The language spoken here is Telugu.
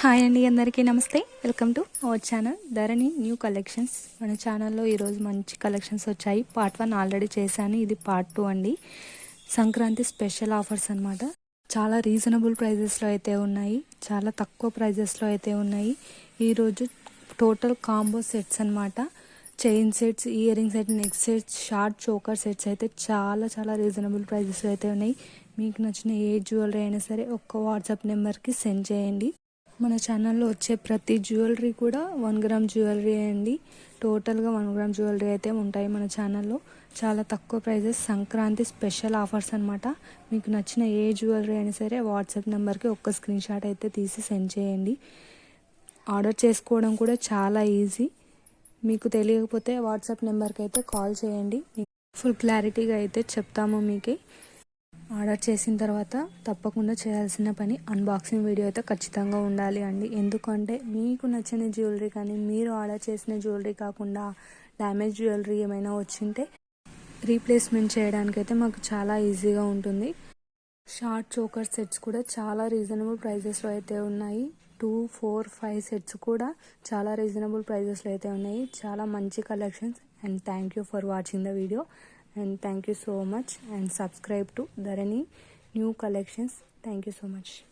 హాయ్ అండి అందరికీ నమస్తే. Welcome to our channel. Dharani new collections. మన ఛానల్లో ఈరోజు మంచి కలెక్షన్స్ వచ్చాయి. పార్ట్ వన్ ఆల్రెడీ చేశాను. ఇది పార్ట్ టూ అండి. సంక్రాంతి స్పెషల్ ఆఫర్స్ అనమాట చాలా రీజనబుల్ ప్రైజెస్లో అయితే ఉన్నాయి. చాలా తక్కువ ప్రైజెస్లో అయితే ఉన్నాయి. ఈరోజు టోటల్ కాంబో సెట్స్ అనమాట chain sets ear ring set neck sets short choker sets అయితే చాలా చాలా రీజనబుల్ ప్రైజెస్లో అయితే ఉన్నాయి. మీకు నచ్చిన ఏ జ్యువెలరీ అయినా సరే ఒక్క వాట్సాప్ నెంబర్కి సెండ్ చేయండి. మన ఛానల్లో వచ్చే ప్రతి జ్యువెలరీ కూడా వన్ గ్రామ్ జ్యువెలరీ అండి. టోటల్గా వన్ గ్రామ్ జ్యువెలరీ అయితే ఉంటాయి మన ఛానల్లో చాలా తక్కువ ప్రైజెస్ సంక్రాంతి స్పెషల్ ఆఫర్స్ అనమాట మీకు నచ్చిన ఏ జ్యువెలరీ అయినా సరే వాట్సాప్ నెంబర్కి ఒక్క స్క్రీన్ షాట్ అయితే తీసి సెండ్ చేయండి. ఆర్డర్ చేసుకోవడం కూడా చాలా ఈజీ మీకు తెలియకపోతే వాట్సాప్ నెంబర్కి అయితే కాల్ చేయండి. ఫుల్ క్లారిటీగా అయితే చెప్తాము మీకు. ఆర్డర్ చేసిన తర్వాత తప్పకుండా చేయాల్సిన పని అన్బాక్సింగ్ వీడియో అయితే ఖచ్చితంగా ఉండాలి అండి. ఎందుకంటే మీకు నచ్చిన జ్యువెలరీ కానీ మీరు ఆర్డర్ చేసిన జ్యువెలరీ కాకుండా డ్యామేజ్ జ్యువెలరీ ఏమైనా వచ్చింటే రీప్లేస్మెంట్ చేయడానికి అయితే మాకు చాలా ఈజీగా ఉంటుంది. షార్ట్ చోకర్ సెట్స్ కూడా చాలా రీజనబుల్ ప్రైజెస్లో అయితే ఉన్నాయి. టూ ఫోర్ ఫైవ్ సెట్స్ కూడా చాలా రీజనబుల్ ప్రైజెస్లో అయితే ఉన్నాయి. చాలా మంచి collections and thank you for watching the video and thank you so much. And subscribe to Dharani new collections. Thank you so much.